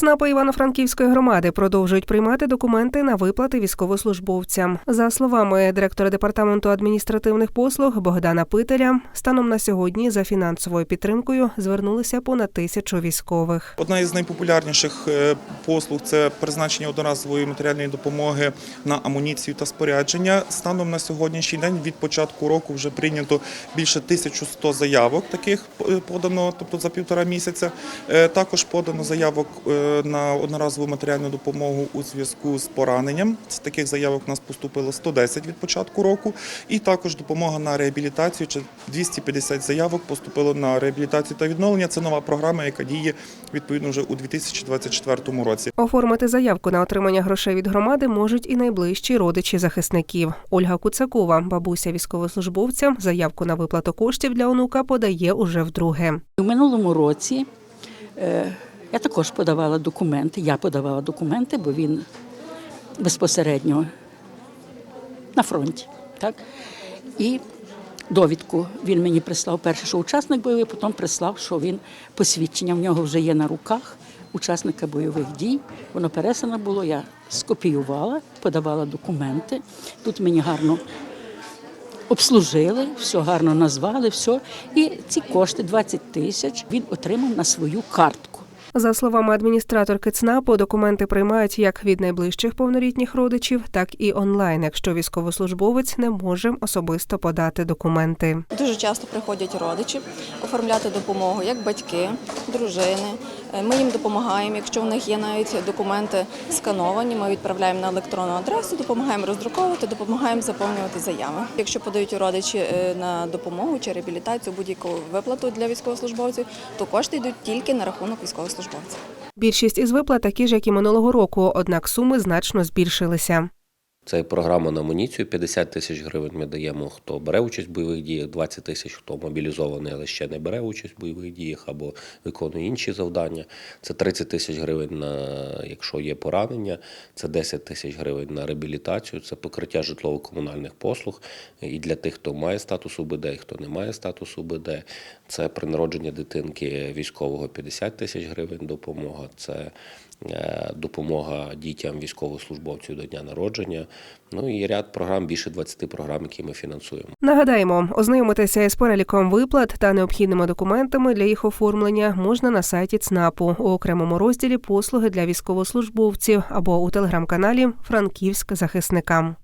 ЦНАПи Івано-Франківської громади продовжують приймати документи на виплати військовослужбовцям. За словами директора департаменту адміністративних послуг Богдана Пителя, станом на сьогодні за фінансовою підтримкою звернулися понад тисячу військових. Одна із найпопулярніших е, послуг це призначення одноразової матеріальної допомоги на амуніцію та спорядження. Станом на сьогоднішній день від початку року вже прийнято більше 1100 заявок таких е, подано, тобто за півтора місяця. Е, Також подано заявок на одноразову матеріальну допомогу у зв'язку з пораненням. З таких заявок у нас поступило 110 від початку року. І також допомога на реабілітацію. Чи 250 заявок поступило на реабілітацію та відновлення. Це нова програма, яка діє відповідно вже у 2024 році. Оформити заявку на отримання грошей від громади можуть і найближчі родичі захисників. Ольга Куцакова, бабуся військовослужбовця, заявку на виплату коштів для онука подає уже вдруге. У минулому році е, я також подавала документи. Я подавала документи, бо він безпосередньо на фронті. Так? І довідку він мені прислав перше, що учасник бойовий, потім прислав, що він посвідчення в нього вже є на руках учасника бойових дій. Воно пересано було, я скопіювала, подавала документи. Тут мені гарно обслужили, все гарно назвали, все. І ці кошти 20 тисяч він отримав на свою картку. За словами адміністраторки ЦНАПу, документи приймають як від найближчих повнолітніх родичів, так і онлайн, якщо військовослужбовець не може особисто подати документи. Дуже часто приходять родичі оформляти допомогу, як батьки, дружини. Е, Ми їм допомагаємо. Якщо в них є навіть документи скановані, ми відправляємо на електронну адресу, допомагаємо роздруковувати, допомагаємо заповнювати заяви. Якщо подають родичі е, на допомогу чи реабілітацію, будь-яку виплату для військовослужбовців, то кошти йдуть тільки на рахунок військовослужбовців. Більшість із виплат такі ж, як і минулого року, однак суми значно збільшилися. Це програма на амуніцію 50 тисяч гривень. Ми даємо, хто бере участь в бойових діях, 20 тисяч, хто мобілізований, але ще не бере участь в бойових діях або виконує інші завдання. Це 30 тисяч гривень на якщо є поранення, це 10 тисяч гривень на реабілітацію, це покриття житлово-комунальних послуг. І для тих, хто має статус УБД, і хто не має статусу УБД, це при народженні дитинки військового 50 тисяч гривень допомога. Це е, допомога дітям військовослужбовців до дня народження. Ну і ряд програм, більше 20 програм, які ми фінансуємо. Нагадаємо, ознайомитися із переліком виплат та необхідними документами для їх оформлення можна на сайті ЦНАПу у окремому розділі послуги для військовослужбовців або у телеграм-каналі Франківськ захисникам.